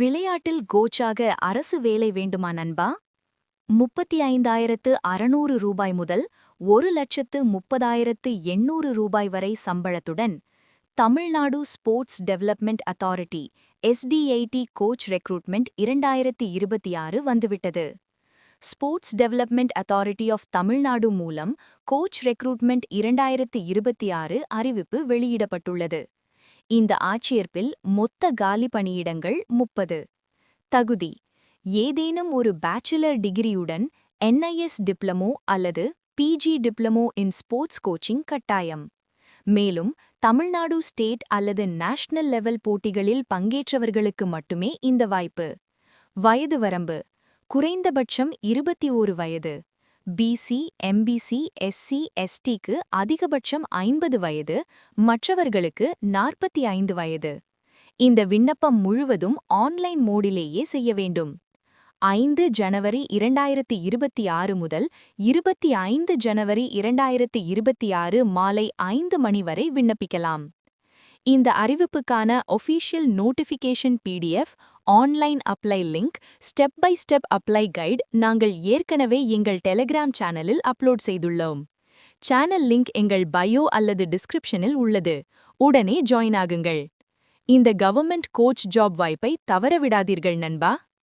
விளையாட்டில் கோச்சாக அரசு வேலை வேண்டுமா நண்பா? முப்பத்தி ஐந்தாயிரத்து அறுநூறு ரூபாய் முதல் ஒரு லட்சத்து முப்பதாயிரத்து எண்ணூறு ரூபாய் வரை சம்பளத்துடன் Tamil Nadu sports development authority STID coach recruitment இரண்டாயிரத்தி இருபத்தி ஆறு வந்துவிட்டது. Sports development authority of Tamil Nadu மூலம் கோச் ரெக்ரூட்மெண்ட் இரண்டாயிரத்தி இருபத்தி ஆறு அறிவிப்பு வெளியிடப்பட்டுள்ளது. இந்த ஆட்சேர்ப்பில் மொத்த காலி பணியிடங்கள் முப்பது. தகுதி. ஏதேனும் ஒரு பேச்சுலர் டிகிரியுடன் என்ஐஎஸ் டிப்ளமோ அல்லது PG diploma in sports coaching கட்டாயம். மேலும் தமிழ்நாடு ஸ்டேட் அல்லது நேஷனல் லெவல் போட்டிகளில் பங்கேற்றவர்களுக்கு மட்டுமே இந்த வாய்ப்பு. வயது வரம்பு. குறைந்தபட்சம் இருபத்தி ஓரு வயது. பிசி எம்பிசி எஸ்சி எஸ்டிக்கு அதிகபட்சம் ஐம்பது வயது மற்றவர்களுக்கு நாற்பத்தி ஐந்து வயது. இந்த விண்ணப்பம் முழுவதும் ஆன்லைன் மோடிலேயே செய்ய வேண்டும். ஐந்து ஜனவரி இரண்டாயிரத்தி இருபத்தி ஆறு முதல் இருபத்தி ஐந்து ஜனவரி இரண்டாயிரத்தி இருபத்தி ஆறு மாலை ஐந்து மணி வரை விண்ணப்பிக்கலாம். இந்த அறிவிப்புக்கான official notification PDF online apply link step by step apply guide நாங்கள் ஏற்கனவே எங்கள் டெலிகிராம் சேனலில் அப்லோட் செய்துள்ளோம். சேனல் லிங்க் எங்கள் பயோ அல்லது டிஸ்கிரிப்ஷனில் உள்ளது. உடனே ஜாயின் ஆகுங்கள். இந்த கவர்மெண்ட் கோச் ஜாப் வாய்ப்பை தவறவிடாதீர்கள் நண்பா.